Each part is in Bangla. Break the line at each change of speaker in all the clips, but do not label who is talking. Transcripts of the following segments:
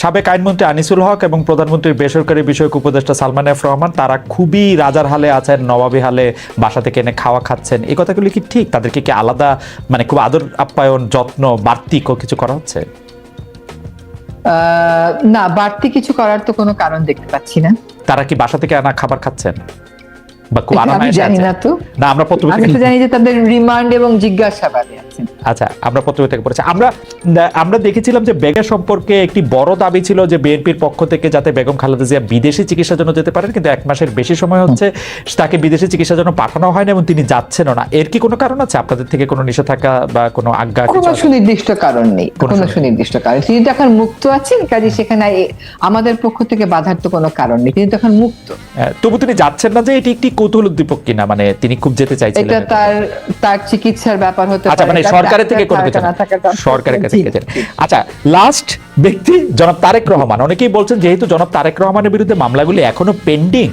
সাবেক আইনমন্ত্রী আনিসুল হক এবং প্রধানমন্ত্রীর বেসরকারি বিষয়ক উপদেষ্টা সালমান এফ রহমান তারা খুবই রাজার হালে আছেন নবাবী হালে বাসা থেকে এনে খাওয়া খাচ্ছেন। এই কথাগুলি কি ঠিক? তাদেরকে কি আলাদা মানে খুব আদর আপ্যায়ন যত্ন বাড়তি কিছু করা হচ্ছে?
না বাড়তি কিছু করার তো কোনো কারণ দেখতে পাচ্ছি না।
তারা কি বাসা থেকে আনা খাবার খাচ্ছেন? বা খুব
আমি জানি না তো।
না আমরা পত্র
আমি জানি যে তাদের রিমান্ড এবং জিজ্ঞাসাবাদে।
আচ্ছা আমরা পত্রিকা থেকে পড়েছি। আমরা আমরা দেখেছিলাম যে বেগের সম্পর্কে একটি বড় দাবি ছিল যে বিএনপির পক্ষ থেকে যাতে বেগম খালেদা জিয়া বিদেশি চিকিৎসার জন্য যেতে পারেন কিন্তু এক মাসের বেশি সময় হচ্ছে তাকে বিদেশি চিকিৎসার জন্য পাঠানো হয় না এবং তিনি যাচ্ছেনও না। এর কি কোনো কারণ আছে? আপনাদের থেকে কোনো নিষেধাজ্ঞা বা কোনো আজ্ঞা
কোনো সুনির্দিষ্ট কারণ নেই।
কোনো সুনির্দিষ্ট-
কারণ তিনি তো এখন মুক্ত আছেন কাজে সেখানে আমাদের পক্ষ থেকে বাধার তো কোনো কারণ নেই। তিনি তো এখন মুক্ত।
হ্যাঁ, তবু তিনি যাচ্ছেন না যে এটি একটি কৌতূহল উদ্দীপক কিনা মানে তিনি খুব যেতে চাইছিলেন
এটা তার তার চিকিৎসার ব্যাপার হতে
আচ্ছা মানে
তার
সরকারের থেকে কোনো কিছু সরকারের কাছে আচ্ছা লাস্ট ব্যক্তি জনাব তারেক রহমান। অনেকেই বলছেন যেহেতু জনাব তারেক রহমানের বিরুদ্ধে মামলাগুলি এখনও পেন্ডিং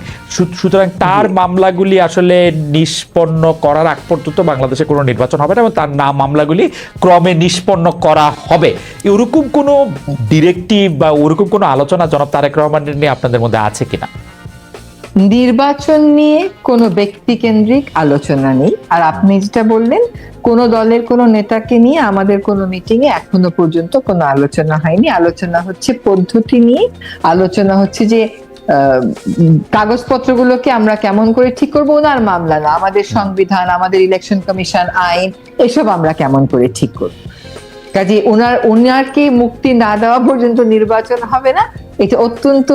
সুতরাং তার মামলাগুলি আসলে নিষ্পন্ন করার আগ পর্যন্ত বাংলাদেশে কোনো নির্বাচন হবে না এবং তার নাম মামলাগুলি ক্রমে নিষ্পন্ন করা হবে। এরকম কোনো ডিরেক্টিভ বা ওরকম কোনো আলোচনা জনাব তারেক রহমানের নিয়ে আপনাদের মধ্যে আছে কিনা?
নির্বাচন নিয়ে কোনো ব্যক্তি কেন্দ্রিক আলোচনা নেই। আর আপনি যেটা বললেন, কোন দলের কোনো নেতাকে নিয়ে আমাদের কোনো মিটিং এ এখনও পর্যন্ত কোনো আলোচনা হয়নি। আলোচনা হচ্ছে পদ্ধতি নিয়ে। আলোচনা হচ্ছে যে কাগজপত্রগুলোকে আমরা কেমন করে ঠিক করব, ওনার মামলা না। আমাদের সংবিধান, আমাদের ইলেকশন কমিশন আইন, এসব আমরা কেমন করে ঠিক করব? কাজে ওনার, ওনারকে মুক্তি না দেওয়া পর্যন্ত নির্বাচন হবে না। এটা অত্যন্ত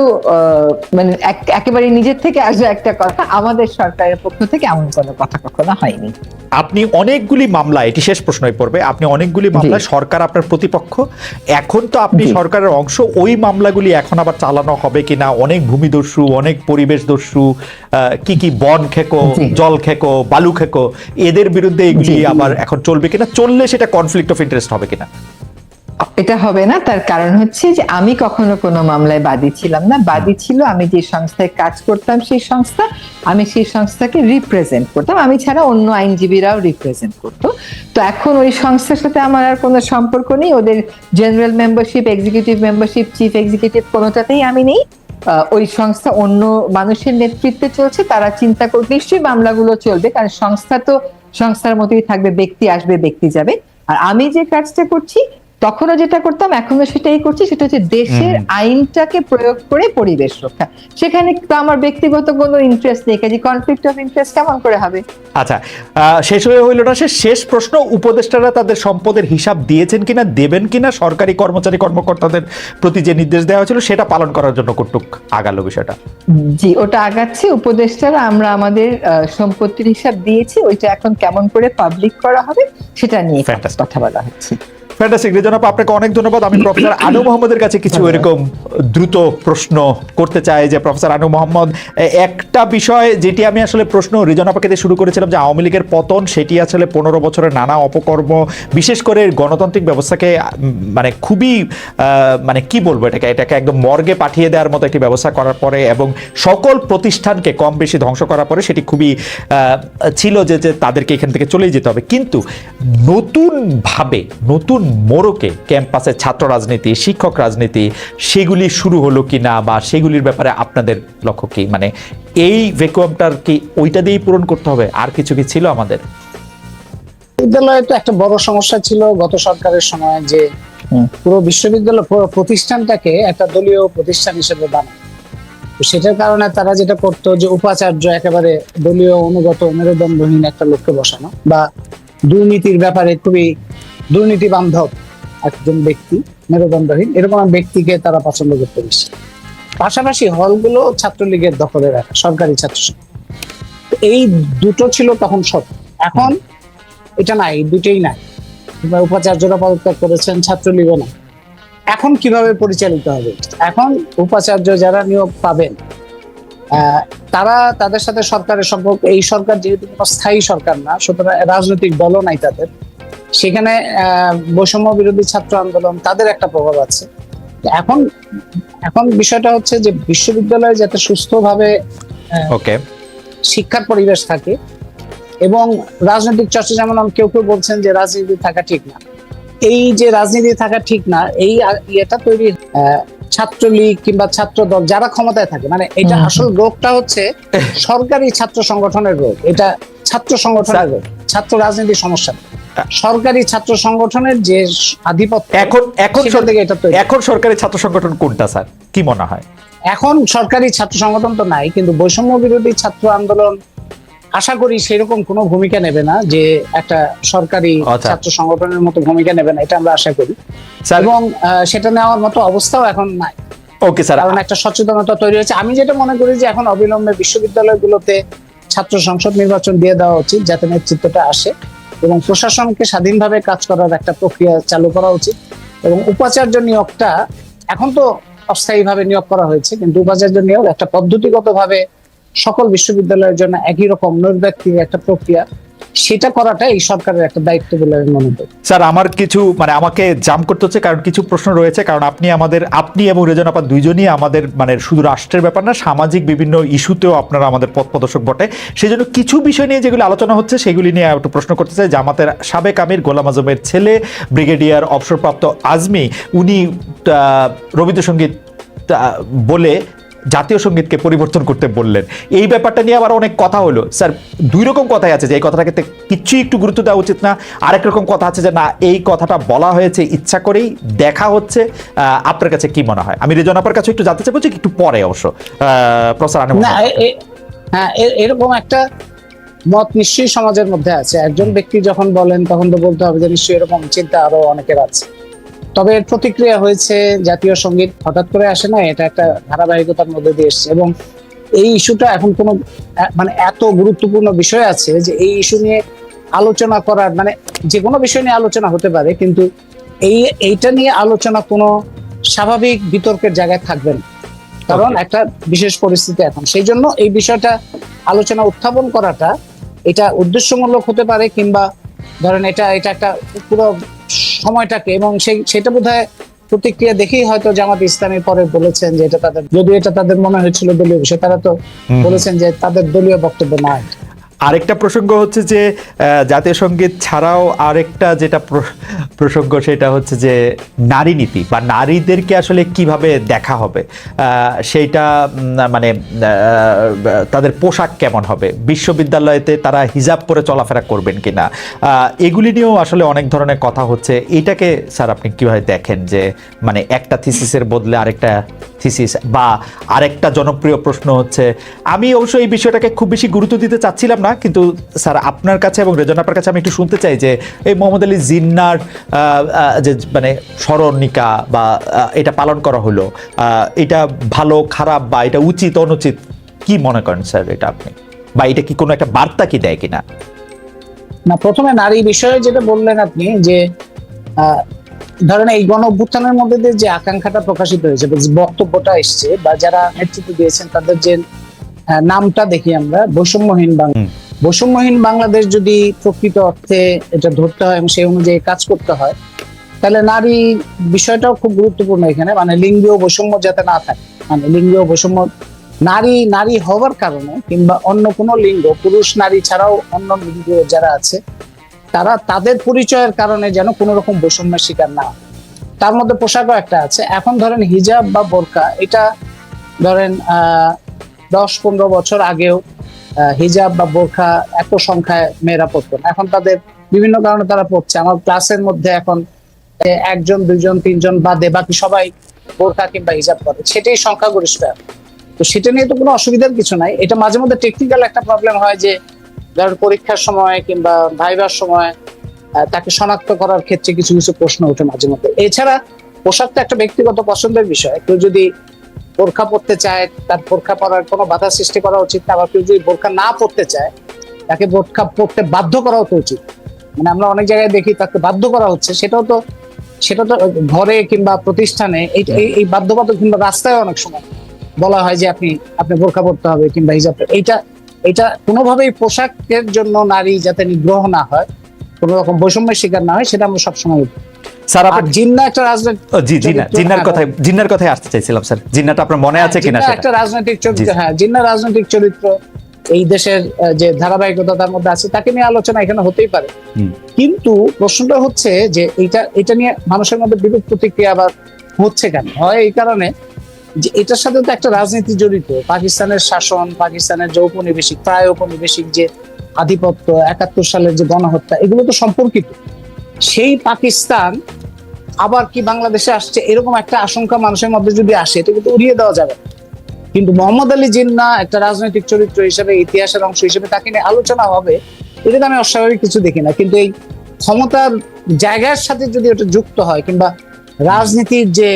মানে একেবারে নিজের থেকে আসা একটা কথা আমাদের সরকারের পক্ষ থেকে এমন কোনো কথা কখনো হয়নি।
আপনি অনেকগুলি মামলা এটি শেষ প্রশ্নই পড়বে আপনি অনেকগুলি মামলায় সরকার আপনার প্রতিপক্ষ। এখন তো আপনি সরকারের অংশ ওই মামলাগুলি এখন আবার চালানো হবে কিনা অনেক ভূমিদস্যু অনেক পরিবেশ দস্যু আহ, কি কি বন খেকো জল খেকো বালু খেকো এদের বিরুদ্ধে এগুলি আবার এখন চলবে কিনা চললে সেটা কনফ্লিক্ট অফ ইন্টারেস্ট হবে কিনা?
এটা হবে না তার কারণ হচ্ছে যে আমি কখনো কোনো মামলায় বাদী ছিলাম না। বাদী ছিল আমি যে সংস্থায় কাজ করতাম সেই সংস্থা আমি সেই সংস্থাকে রিপ্রেজেন্ট করতাম। আমি ছাড়া অন্য আইনজীবীরাও রিপ্রেজেন্ট করতো। তো এখন ওই সংস্থার সাথে আমার আর কোনো সম্পর্ক নেই। ওদের general membership executive membership chief executive কোনোটাতেই আমি নেই। ওই সংস্থা অন্য মানুষের নেতৃত্বে চলছে তারা চিন্তা করে নিশ্চয়ই মামলাগুলো চলবে কারণ সংস্থা তো সংস্থার মতোই থাকবে ব্যক্তি আসবে ব্যক্তি যাবে। আর আমি যে কাজটা করছি তখনও যেটা করতাম এখনও সেটাই করছি। সেটা হচ্ছে দেশের আইনটাকে প্রয়োগ করে পরিবেশ রক্ষা। সেখানে তো আমার ব্যক্তিগত কোনো ইন্টারেস্ট নেই কাজে কনফ্লিক্ট অফ ইন্টারেস্ট কেমন করে হবে?
আচ্ছা শেষ হয়ে হইল না সে শেষ প্রশ্ন উপদেষ্টারা তাদের সম্পদের হিসাব দিয়েছেন কিনা দেবেন কিনা সরকারি কর্মচারী কর্মকর্তাদের প্রতি যে নির্দেশ দেওয়া হয়েছিল সেটা পালন করার জন্য কটুক আগালো বিষয়টা।
জি ওটা আগাচ্ছে। উপদেষ্টারা আমরা আমাদের সম্পত্তির হিসাব দিয়েছি ওইটা এখন কেমন করে পাবলিক করা হবে সেটা নিয়ে. কথা বলা হচ্ছে।
ফ্যান্টাস্টিক রেজনাপ আপনাকে অনেক ধন্যবাদ। আমি প্রফেসর আনু মোহাম্মদের কাছে কিছু এরকম দ্রুত প্রশ্ন করতে চাই যে প্রফেসর আনু মোহাম্মদ একটা বিষয় যেটি আমি আসলে প্রশ্ন রিজনাপাকে দিয়ে শুরু করেছিলাম যে আওয়ামী লীগের পতন সেটি আসলে পনেরো বছরের নানা অপকর্ম বিশেষ করে গণতান্ত্রিক ব্যবস্থাকে মানে খুবই মানে কি বলব এটাকে এটাকে একদম মর্গে পাঠিয়ে দেওয়ার মতো একটি ব্যবস্থা করার পরে এবং সকল প্রতিষ্ঠানকে কম বেশি ধ্বংস করার পরে সেটি খুবই ছিল যে যে তাদেরকে এখান থেকে চলেই যেতে হবে। কিন্তু নতুনভাবে নতুন মোড়কে ক্যাম্পাসে ছাত্র রাজনীতি শিক্ষক রাজনীতি সেগুলি শুরু হলো কি না বা সেগুলির ব্যাপারে আপনাদের লক্ষ্য কি? মানে এই ভ্যাকুয়ামটার কি ওইটা দিয়েই পূরণ করতে হবে? আর কিছু কি ছিল আমাদের?
বিশ্ববিদ্যালয়ে তো একটা বড় সমস্যা ছিল গত সরকারের সময় যে পুরো বিশ্ববিদ্যালয় প্রতিষ্ঠানটাকে একটা দলীয় প্রতিষ্ঠান হিসেবে বানায়। সেটার কারণে তারা যেটা করতো যে উপাচার্য একেবারে দলীয় অনুগত মেরুদণ্ডহীন একটা লোককে বসানো বা দুর্নীতির ব্যাপারে খুবই দুর্নীতি বান্ধব একজন ব্যক্তি, মেরুদণ্ডহীন, এরকম ব্যক্তিকে তারা পছন্দ করতে বেশি পাশাপাশি হলগুলো ছাত্রলীগের দখলে রাখা, সরকারি ছাত্র এই দুটো ছিল তখন সব। এখন এটা নাই দুটোই নাই। উপাচার্যরা পদত্যাগ করেছেন, ছাত্রলীগও না এখন কীভাবে পরিচালিত হবে? এখন উপাচার্য যারা নিয়োগ পাবেন তারা তাদের সাথে সরকারের সম্পর্ক, এই সরকার যেহেতু স্থায়ী সরকার না, সুতরাং রাজনৈতিক দলও নাই তাদের। সেখানে আহ, বৈষম্য বিরোধী ছাত্র আন্দোলন তাদের একটা প্রভাব আছে। এখন এখন বিষয়টা হচ্ছে যে বিশ্ববিদ্যালয়ে যাতে সুস্থভাবে
ওকে।
শিক্ষার পরিবেশ থাকে এবং রাজনৈতিক চর্চা যেমন আম- কেউ কেউ বলছেন যে রাজনীতি থাকা ঠিক না। এই যে রাজনীতি থাকা ঠিক না এই ইয়েটা তৈরি আহ, ছাত্রলীগ কিংবা ছাত্র দল যারা ক্ষমতায় থাকে মানে এটা। আসল রোগটা হচ্ছে সরকারি ছাত্র সংগঠনের রোগ। এটা ছাত্র সংগঠনের ছাত্র রাজনীতির সমস্যা। সরকারি ছাত্র সংগঠনের যে আধিপত্য
এখন এখন
থেকে এটা
এখন সরকারি ছাত্র সংগঠন কোনটা স্যার? কি মনে হয়?
এখন সরকারি ছাত্র সংগঠন তো নাই কিন্তু বৈষম্য বিরোধী ছাত্র আন্দোলন আশা করি সেরকম কোনো ভূমিকা নেবে না যে একটা সরকারি
আচ্ছা।
ছাত্র সংগঠনের মতো ভূমিকা নেবে না এটা আমরা আশা করি।
স্যার
এবং সেটা নেওয়ার মতো অবস্থাও এখন নাই।
Okay sir.
কারণ একটা সচেতনতা তৈরি হয়েছে। আমি যেটা মনে করি যে এখন অবিলম্বে বিশ্ববিদ্যালয়গুলোতে ছাত্র সংসদ নির্বাচন দিয়ে দেওয়া উচিত যাতে নেতৃত্বটা আসে এবং প্রশাসনকে স্বাধীনভাবে কাজ করার একটা প্রক্রিয়া চালু করা উচিত এবং উপাচার্য নিয়োগটা এখন তো অস্থায়ীভাবে নিয়োগ করা হয়েছে, কিন্তু উপাচার্য নিয়োগ একটা পদ্ধতিগতভাবে সকল বিশ্ববিদ্যালয়ের জন্য একই রকম নৈর্ব্যক্তিক একটা প্রক্রিয়া। সেটা করাটা এই সরকারের একটা দায়িত্ব বলে আমি মনে করি।
স্যার, আমার কিছু মানে আমাকে জাম করতে হচ্ছে, কারণ কিছু প্রশ্ন রয়েছে, কারণ আপনি আমাদের, আপনি এবং রেজন আপা দুইজনই আমাদের মানে শুধু রাষ্ট্রের ব্যাপার না, সামাজিক বিভিন্ন ইস্যুতেও আপনারা আমাদের পথ প্রদর্শক বটে। সেই জন্য কিছু বিষয় নিয়ে যেগুলো আলোচনা হচ্ছে, সেগুলি নিয়ে একটু প্রশ্ন করতে চাই। জামাতের সাবেক আমির, গোলাম আজমের ছেলে, ব্রিগেডিয়ার অবসরপ্রাপ্ত আজমি, উনি রবীন্দ্রসঙ্গীত বলে জাতীয় সঙ্গীতকে পরিবর্তন করতে বললেন। এই ব্যাপারটা নিয়ে আবার অনেক কথা হলো। স্যার দুই রকম কথাই আছে যে এই কথাটাকে কিচ্ছুই একটু গুরুত্ব দেওয়া উচিত না। আরেক রকম কথা আছে যে না এই কথাটা বলা হয়েছে ইচ্ছা করেই দেখা হচ্ছে। আপনার কাছে কি মনে হয়? আমি রেজন আপার কাছে একটু জানতে চাইব যে একটু পরে অবশ্য।
এ- হ্যাঁ এরকম একটা মত নিশ্চয়ই সমাজের মধ্যে আছে। একজন ব্যক্তি যখন বলেন তখন তো বলতে হবে যে নিশ্চয়ই এরকম চিন্তা আরও অনেকের আছে। তবে এর প্রতিক্রিয়া হয়েছে জাতীয় সংগীত হঠাৎ করে আসে না এটা একটা ধারাবাহিকতার মধ্যে দিয়ে এসছে এবং এই ইস্যুটা এখন কোনো মানে এত গুরুত্বপূর্ণ বিষয় আছে যে এই ইস্যু নিয়ে আলোচনা করার মানে যে কোনো বিষয় নিয়ে আলোচনা হতে পারে কিন্তু এই এইটা নিয়ে আলোচনা কোনো স্বাভাবিক বিতর্কের জায়গায় থাকবে না। কারণ একটা বিশেষ পরিস্থিতি এখন। সেই জন্য এই বিষয়টা আলোচনা উত্থাপন করাটা এটা উদ্দেশ্যমূলক হতে পারে কিংবা ধরেন এটা এটা একটা পুরো সময়টাকে এবং সেই সেটা বোধ প্রতিক্রিয়া দেখেই হয়তো জামাত ইসলামের পরে বলেছেন যে এটা তাদের যদি এটা তাদের মনে হয়েছিল দলীয় বিষয় তারা তো বলেছেন যে তাদের দলীয় বক্তব্য না
আরেকটা প্রসঙ্গ হচ্ছে যে জাতীয় সংগীত ছাড়াও আরেকটা যেটা প্রসঙ্গ সেটা হচ্ছে যে নারী নীতি বা নারীদেরকে আসলে কীভাবে দেখা হবে? সেইটা মানে তাদের পোশাক কেমন হবে? বিশ্ববিদ্যালয়তে তারা হিজাব পরে চলাফেরা করবেন কিনা? আহ, এগুলি নিয়েও আসলে অনেক ধরনের কথা হচ্ছে। এটাকে স্যার আপনি কীভাবে দেখেন যে মানে একটা থিসিসের বদলে আরেকটা থিসিস বা আরেকটা জনপ্রিয় প্রশ্ন হচ্ছে, আমি অবশ্য এই বিষয়টাকে খুব বেশি গুরুত্ব দিতে চাচ্ছিলাম না, কিন্তু স্যার আপনার কাছে এবং রেজন আপনার কাছে আমি একটু শুনতে চাই যে এই মোহাম্মদ আলী জিন্নার যে মানে স্মরণিকা বা এটা পালন করা হলো এটা ভালো, খারাপ বা এটা উচিত, অনুচিত কি মনে করেন স্যার এটা আপনি? বা এটা কি কোনো একটা বার্তা কি দেয় কিনা?
না, প্রথমে নারী বিষয়ে যেটা বললেন আপনি যে ধরেন এই গণ অভ্যুত্থানের মধ্যে দিয়ে যে আকাঙ্ক্ষাটা প্রকাশিত হয়েছে বক্তব্যটা এসছে বা যারা নেতৃত্ব দিয়েছেন তাদের যে নামটা দেখি আমরা বৈষম্যহীন বাংলা বৈষম্যহীন বাংলাদেশ যদি প্রকৃত অর্থে এটা ধরতে হয় এবং সেই অনুযায়ী কাজ করতে হয় তাহলে নারী বিষয়টাও খুব গুরুত্বপূর্ণ এখানে মানে লিঙ্গীয় বৈষম্য যাতে না থাকে। মানে লিঙ্গীয় বৈষম্য নারী নারী হওয়ার কারণে কিংবা অন্য কোনো লিঙ্গ পুরুষ নারী ছাড়াও অন্য লিঙ্গ যারা আছে তারা তাদের পরিচয়ের কারণে যেন কোনো রকম বৈষম্যের শিকার না। তার মধ্যে পোশাকও একটা আছে। এখন ধরেন হিজাব বা বোরকা, এটা ধরেন দশ পনেরো বছর আগেও হিজাব বা বোরখা এত সংখ্যায় মেয়েরা পড়তো না। এখন তাদের বিভিন্ন কারণে তারা পড়ছে আমার ক্লাসের মধ্যে এখন একজন দুইজন তিনজন বাদে বাকি সবাই বোরখা কিংবা হিজাব করে সেটাই সংখ্যাগরিষ্ঠ। তো সেটা নিয়ে তো কোনো অসুবিধার কিছু নাই। এটা মাঝে মধ্যে টেকনিক্যাল একটা প্রবলেম হয় যে ধরেন পরীক্ষার সময় কিংবা ভাইবার সময় তাকে শনাক্ত করার ক্ষেত্রে কিছু কিছু প্রশ্ন ওঠে মাঝে মধ্যে। এছাড়া পোশাক তো একটা ব্যক্তিগত পছন্দের বিষয়। কেউ যদি বোরখা পড়তে চায়, তার বোরখা পরার কোনো বাধা সৃষ্টি করা উচিত না, আবার কেউ যদি বোরখা না পড়তে চায়, তাকে বোরখা পড়তে বাধ্য করা তো উচিত। মানে আমরা অনেক জায়গায় দেখি তাকে বাধ্য করা হচ্ছে। সেটাও তো, সেটা তো ঘরে কিংবা প্রতিষ্ঠানে এই বাধ্যবাধক কিংবা রাস্তায় অনেক সময় বলা হয় যে আপনি আপনি বোরখা পড়তে হবে কিংবা হিজাব এইটা এটা কোনোভাবেই পোশাকের জন্য নারী যাতে নিগ্রহ না হয় কোনো রকম বৈষম্যের শিকার না হয় সেটা আমরা সবসময়
স্যার
আর জিন্না একটা রাজনৈতিক
জি জিন্না জিন্নার
হ্যাঁ,
জিন্নার কথায় আসতে চাইছিলাম স্যার। জিন্নাটা আপনার মনে আছে কিনা
একটা রাজনৈতিক চরিত্র হ্যাঁ জিন্না রাজনৈতিক চরিত্র এই দেশের যে ধারাবাহিকতা তার মধ্যে আছে তাকে নিয়ে আলোচনা এখানে হতেই পারে। কিন্তু প্রশ্নটা হচ্ছে যে এটা এটা নিয়ে মানুষের মধ্যে বিরূপ প্রতিক্রিয়া আবার হচ্ছে কেন? হয় এই কারণে যে এটার সাথে তো একটা রাজনীতি জড়িত। পাকিস্তানের শাসন, পাকিস্তানের যে ঔপনিবেশিক, প্রায় ঔপনিবেশিক যে আধিপত্য, একাত্তর সালের যে গণহত্যা, এগুলো তো সম্পর্কিত। সেই পাকিস্তান আবার কি বাংলাদেশে আসছে এরকম একটা আশঙ্কা মানুষের মধ্যে যদি আসে এটা কিন্তু উড়িয়ে দেওয়া যাবে। কিন্তু মোহাম্মদ আলী জিন্না একটা রাজনৈতিক চরিত্র হিসেবে, ইতিহাসের অংশ হিসেবে তাকে নিয়ে আলোচনা হবে এটাতে আমি অস্বাভাবিক কিছু দেখি না। কিন্তু এই ক্ষমতার জায়গার সাথে যদি ওটা যুক্ত হয়, কিংবা রাজনীতির যে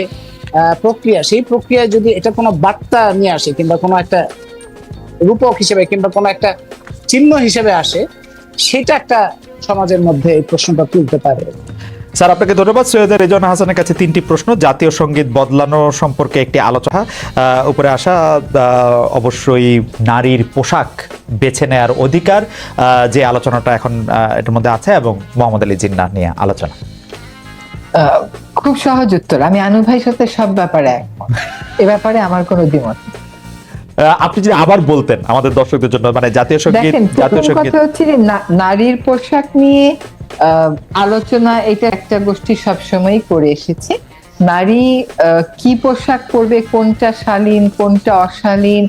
প্রক্রিয়া, সেই প্রক্রিয়ায় যদি এটা কোনো বার্তা নিয়ে আসে কিংবা কোনো একটা রূপক হিসেবে কিংবা কোনো একটা চিহ্ন হিসেবে আসে, সেটা একটা সমাজের মধ্যে এই প্রশ্নটা তুলতে পারে।
স্যার, আপনাকে ধন্যবাদ। সৈয়দ রেজন হাসানের কাছে তিনটি প্রশ্ন, জাতীয় সংগীত বদলানো সম্পর্কে একটি আলোচনা। উপরে আসা অবশ্যই নারীর পোশাক বেছে নেয়ার অধিকার যে আলোচনাটা এখন এটার মধ্যে আছে এবং মোহাম্মদ আলী জিন্না নিয়ে আলোচনা।
খুব সহজ উত্তর। আমি আনু ভাইয়ের সাথে সব ব্যাপারে একমত এ ব্যাপারে আমার কোনো দ্বিমত
আপনি যদি আবার বলতেন আমাদের দর্শকদের জন্য মানে জাতীয়
সংগীত
জাতীয় সংগীত।
কথা হচ্ছে যে নারীর পোশাক নিয়ে আলোচনা এটা একটা গোষ্ঠী সবসময় করে এসেছে। নারী আহ, কি পোশাক পরবে কোনটা শালীন কোনটা অশালীন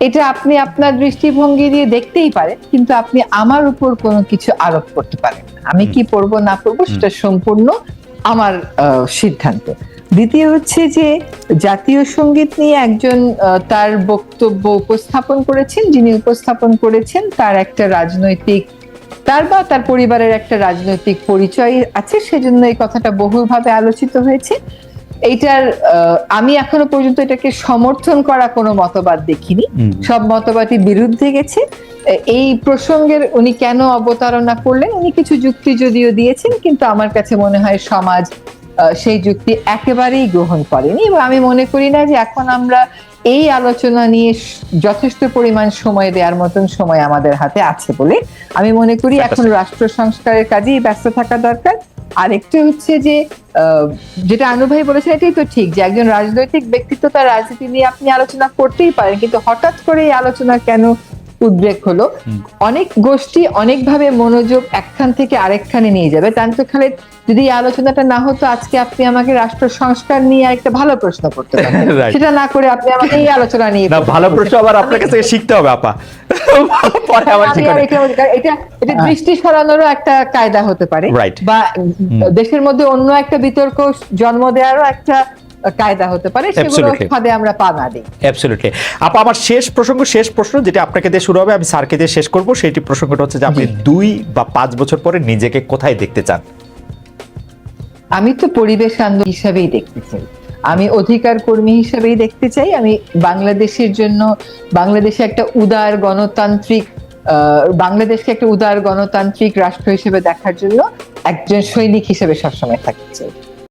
এটা আপনি আপনার দৃষ্টিভঙ্গি দিয়ে দেখতেই পারেন কিন্তু আপনি আমার উপর কোনো কিছু আরোপ করতে পারেন আমি কি পরবো না পরবো সেটা সম্পূর্ণ আমার সিদ্ধান্ত। দ্বিতীয় হচ্ছে যে জাতীয় সংগীত নিয়ে একজন তার বক্তব্য উপস্থাপন করেছেন, যিনি উপস্থাপন করেছেন, তার একটা রাজনৈতিক, তার বা তার পরিবারের একটা রাজনৈতিক পরিচয় আছে, সেজন্য এই কথাটা বহুভাবে আলোচিত হয়েছে। এইটার আমি এখনও পর্যন্ত এটাকে সমর্থন করা কোনো মতবাদ দেখিনি। সব মতবাদই বিরুদ্ধে গেছে। এই প্রসঙ্গের উনি কেন অবতারণা করলেন উনি কিছু যুক্তি যদিও দিয়েছেন কিন্তু আমার কাছে মনে হয় সমাজ আহ, সেই যুক্তি একেবারেই গ্রহণ করেনি। এবং আমি মনে করি না যে এখন আমরা এই আলোচনা নিয়ে যথেষ্ট পরিমাণ সময় দেওয়ার মতন সময় আমাদের হাতে আছে বলে আমি মনে করি এখন রাষ্ট্র সংস্কারের কাজেই ব্যস্ত থাকা দরকার। আরেকটা হচ্ছে যে যেটা আনু ভাই বলেছেন এটাই তো ঠিক যে একজন রাজনৈতিক ব্যক্তিত্ব তার রাজনীতি নিয়ে আপনি আলোচনা করতেই পারেন, কিন্তু হঠাৎ করে এই আলোচনা কেন উদ্বেগ হলো। অনেক গোষ্ঠী অনেকভাবে মনোযোগ একখান থেকে আরেকখানে নিয়ে যাবে। তার তো খালি যদি এই আলোচনাটা না হতো আজকে আপনি আমাকে রাষ্ট্র সংস্কার নিয়ে একটা ভালো প্রশ্ন করতে পারতেন। সেটা না করে আপনি আমাকে এই আলোচনা নিয়ে
না ভালো প্রশ্ন আবার আপনার কাছ থেকে শিখতে হবে আপা। পরে আবার শিখতে
এটা- এটা এটা দৃষ্টি সরানোরও একটা কায়দা হতে পারে। বা দেশের মধ্যে অন্য একটা বিতর্ক জন্ম দেওয়ারও একটা কায়দা হতে পারে সেগুলো ফাঁদে আমরা পা না দিই।
অ্যাবসলিউটলি আপা আমার শেষ প্রসঙ্গ শেষ প্রশ্ন যেটা আপনাকে দিয়ে শুরু হবে আমি স্যারকে দিয়ে শেষ করব সেটি প্রসঙ্গটা হচ্ছে যে আপনি দুই বা পাঁচ বছর পরে নিজেকে কোথায় দেখতে চান?
আমি তো পরিবেশ আন্দোলন হিসাবেই দেখতে চাই। আমি অধিকার কর্মী হিসাবেই দেখতে চাই। আমি বাংলাদেশের জন্য বাংলাদেশে একটা উদার গণতান্ত্রিক আহ, বাংলাদেশকে একটা উদার গণতান্ত্রিক রাষ্ট্র হিসেবে দেখার জন্য একজন সৈনিক হিসেবে সবসময় থাকতে চাই।